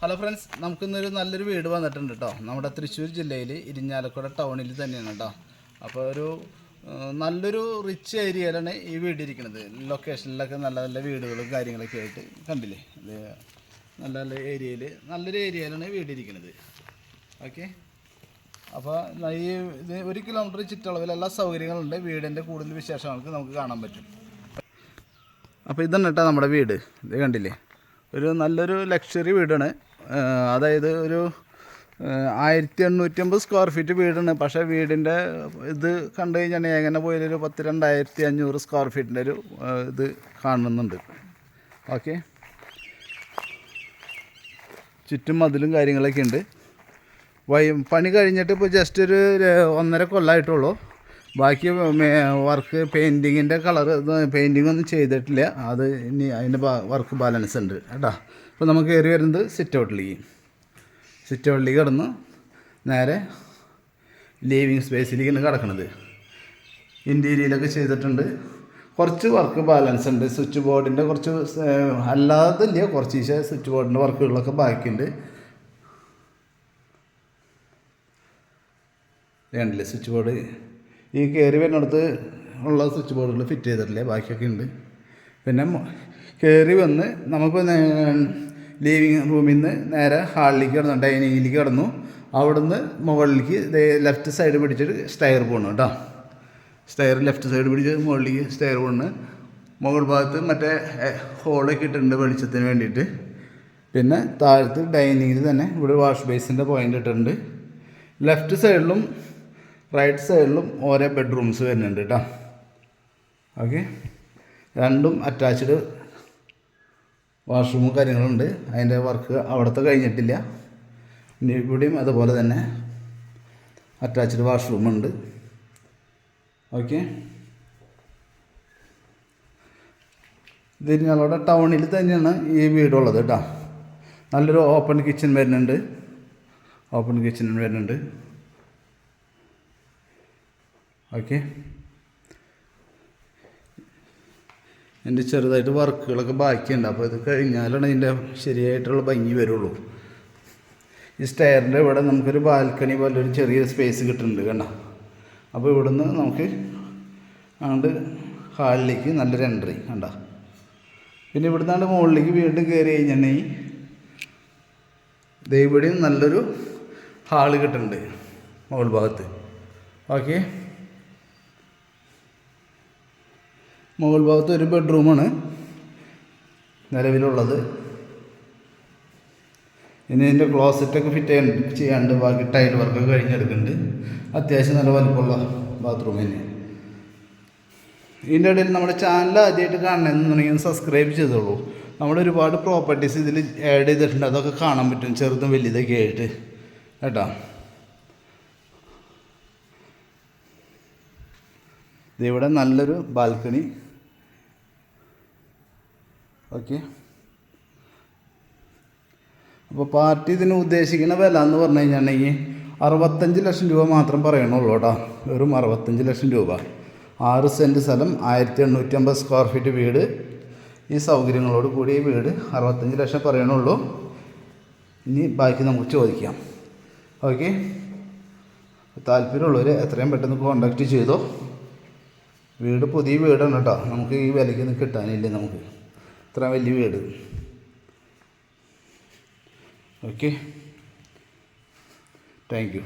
Hello friends നമുക്കിന്നൊരു നല്ലൊരു വീട് വന്നിട്ടുണ്ട് കേട്ടോ നമ്മുടെ തൃശ്ശൂർ ജില്ലയിൽ ഇരിഞ്ഞാലക്കുട ടൗണിൽ തന്നെയാണ് കേട്ടോ അപ്പോൾ ഒരു നല്ലൊരു റിച്ച് ഏരിയയിലാണ് ഈ വീട് ഇരിക്കുന്നത്. ലൊക്കേഷനിലൊക്കെ നല്ല നല്ല വീടുകളും കാര്യങ്ങളൊക്കെ ആയിട്ട് കണ്ടില്ലേ? ഇത് നല്ല നല്ല ഏരിയയിൽ നല്ലൊരു ഏരിയയിലാണ് വീട് ഇരിക്കുന്നത്. ഓക്കെ അപ്പോൾ ഈ ഇത് ഒരു കിലോമീറ്റർ ചുറ്റളവിൽ എല്ലാ സൗകര്യങ്ങളുണ്ട്. വീടിന്റെ കൂടുതൽ വിശേഷങ്ങൾക്ക് നമുക്ക് കാണാൻ പറ്റും. അപ്പോൾ ഇതാണ് കേട്ടോ നമ്മുടെ വീട്. ഇത് കണ്ടില്ലേ? ഒരു നല്ലൊരു ലക്ഷറി വീടാണ്. അതായത് ഒരു ആയിരത്തി എണ്ണൂറ്റമ്പത് സ്ക്വയർ ഫീറ്റ് വീടാണ്. പക്ഷേ വീടിന്റെ ഇത് കണ്ടു കഴിഞ്ഞാൽ എങ്ങനെ പോയാലൊരു പത്ത് രണ്ടായിരത്തി അഞ്ഞൂറ് സ്ക്വയർ ഫീറ്റിന്റെ ഒരു ഇത് കാണുന്നുണ്ട്. ഓക്കെ. ചുറ്റും മതിലും കാര്യങ്ങളൊക്കെ ഉണ്ട്. വൈ പണി കഴിഞ്ഞിട്ട് ഇപ്പോൾ ജസ്റ്റ് ഒരു ഒന്നര കൊല്ലമായിട്ടുള്ളൂ. ബാക്കി വർക്ക് പെയിന്റിങ്ങിന്റെ കളർ പെയിന്റിംഗ് ഒന്നും ചെയ്തിട്ടില്ല. അത് ഇനി അതിന്റെ വർക്ക് ബാലൻസ് ഉണ്ട് കേട്ടോ. അപ്പോൾ നമുക്ക് കയറി വരുന്നത് സിറ്റ് ഔട്ടിലേക്ക് സിറ്റ് ഔട്ടിലേക്ക് കിടന്ന് നേരെ ലീവിങ് സ്പേസിലേക്കാണ് കിടക്കുന്നത് ഇന്റീരിയലൊക്കെ ചെയ്തിട്ടുണ്ട്. കുറച്ച് വർക്ക് ബാലൻസ് ഉണ്ട്. സ്വിച്ച് ബോർഡിന്റെ കുറച്ച് അല്ലാതില്ല. കുറച്ച് ഈശ സ്വിച്ച് ബോർഡിന്റെ വർക്കുകളൊക്കെ ബാക്കിയുണ്ട്. വേണ്ടില്ലേ സ്വിച്ച് ബോർഡ് ഈ കയറി വരുന്നിടത്ത് ഉള്ള സ്വിച്ച് ബോർഡുകൾ ഫിറ്റ് ചെയ്തിട്ടില്ലേ? ബാക്കിയൊക്കെ ഉണ്ട്. പിന്നെ കയറി വന്ന് നമുക്ക് ലീവിങ് റൂമിൽ നിന്ന് നേരെ ഹാളിലേക്ക് കിടന്നു ഡൈനിങ്ങിലേക്ക് കിടന്നു. അവിടുന്ന് മുകളിലേക്ക് ലെഫ്റ്റ് സൈഡ് പിടിച്ചിട്ട് സ്റ്റയർ പോകണം കേട്ടോ. സ്റ്റയർ ലെഫ്റ്റ് സൈഡ് പിടിച്ച് മുകളിലേക്ക് സ്റ്റയർ പോകണം മുകൾ ഭാഗത്ത് മറ്റേ ഹോളൊക്കെ ഇട്ടിട്ടുണ്ട് വെളിച്ചത്തിന് വേണ്ടിയിട്ട്. പിന്നെ താഴത്ത് ഡൈനിങ്ങിൽ തന്നെ ഇവിടെ വാഷ് ബേസിന്റെ പോയിന്റ് ഇട്ടിട്ടുണ്ട്. ലെഫ്റ്റ് സൈഡിലും റൈറ്റ് സൈഡിലും ഓരോ ബെഡ്റൂംസ് വരുന്നുണ്ട് കേട്ടോ ഓക്കെ രണ്ടും അറ്റാച്ച്ഡ് വാഷ്റൂമും കാര്യങ്ങളുണ്ട്. അതിന്റെ വർക്ക് അവിടുത്തെ കഴിഞ്ഞിട്ടില്ല. ഇവിടെയും അതുപോലെ തന്നെ അറ്റാച്ച്ഡ് വാഷ്റൂമുണ്ട് ഓക്കെ ഇത് ഞങ്ങളുടെ ടൗണിൽ തന്നെയാണ് ഈ വീടുള്ളത് കേട്ടോ നല്ലൊരു ഓപ്പൺ കിച്ചൺ വരുന്നുണ്ട്. ഓപ്പൺ കിച്ചൺ വരുന്നുണ്ട്. ഓക്കെ. എന്റെ ചെറുതായിട്ട് വർക്കുകളൊക്കെ ബാക്കിയുണ്ട്. അപ്പോൾ ഇത് കഴിഞ്ഞാലാണ് ഇതിന്റെ ശരിയായിട്ടുള്ള ഭംഗി വരുള്ളൂ. ഈ സ്റ്റെയറിന്റെ ഇവിടെ നമുക്കൊരു ബാൽക്കണി പോലെ ഒരു ചെറിയ സ്പേസ് കിട്ടുന്നുണ്ട് കണ്ട? അപ്പോൾ ഇവിടുന്ന് നമുക്ക് അങ്ങോട്ട് ഹാളിലേക്ക് നല്ലൊരു എൻട്രി കണ്ട? പിന്നെ ഇവിടുന്നാണ്ട് മുകളിലേക്ക് വീണ്ടും കയറി കഴിഞ്ഞിട്ടുണ്ടെങ്കിൽ ദൈവടിയും നല്ലൊരു ഹാൾ കിട്ടുന്നുണ്ട് മുകൾ ഭാഗത്ത് ഓക്കെ. മുകൾ ഭാഗത്ത് ഒരു ബെഡ്റൂമാണ് നിലവിലുള്ളത്. ഇനി ഇതിന്റെ ക്ലോസറ്റൊക്കെ ഫിറ്റ് ചെയ്യാൻ ചെയ്യാണ്ട് ബാക്കി ടൈൽ വർക്കൊക്കെ കഴിഞ്ഞെടുക്കുന്നുണ്ട്. അത്യാവശ്യം നല്ല വലുപ്പമുള്ള ബാത്റൂം തന്നെ. ഇതിന്റെ ഇടയിൽ നമ്മുടെ ചാനൽ ആദ്യമായിട്ട് കാണണമെന്നുണ്ടെങ്കിൽ സബ്സ്ക്രൈബ് ചെയ്തോളൂ. നമ്മൾ ഒരുപാട് പ്രോപ്പർട്ടീസ് ഇതിൽ ആഡ് ചെയ്തിട്ടുണ്ട്. അതൊക്കെ കാണാൻ പറ്റും. ചെറുതും വലിയതൊക്കെ ആയിട്ട്. കേട്ടോ? ഇവിടെ നല്ലൊരു ബാൽക്കണി. ഓക്കെ. അപ്പോൾ പാർട്ടി ഇതിന് ഉദ്ദേശിക്കുന്ന വില എന്ന് പറഞ്ഞു കഴിഞ്ഞിട്ടുണ്ടെങ്കിൽ അറുപത്തഞ്ച് ലക്ഷം രൂപ മാത്രം പറയണുള്ളൂ കേട്ടോ. വെറും അറുപത്തഞ്ച് ലക്ഷം രൂപ. ആറ് സെന്റ് സ്ഥലം ആയിരത്തി എണ്ണൂറ്റമ്പത് സ്ക്വയർ ഫീറ്റ് വീട്. ഈ സൗകര്യങ്ങളോട് കൂടി വീട് അറുപത്തഞ്ച് ലക്ഷം പറയണുള്ളൂ. ഇനി ബാക്കി നമുക്ക് ചോദിക്കാം. ഓക്കെ. താല്പര്യമുള്ളവർ എത്രയും പെട്ടെന്ന് കോണ്ടാക്റ്റ് ചെയ്തോ. വീട് പുതിയ വീടാണ് കേട്ടോ. നമുക്ക് ഈ വിലയ്ക്ക് കിട്ടാനില്ല നമുക്ക്. ഇത്ര വലിയ വീട്. Okay thank you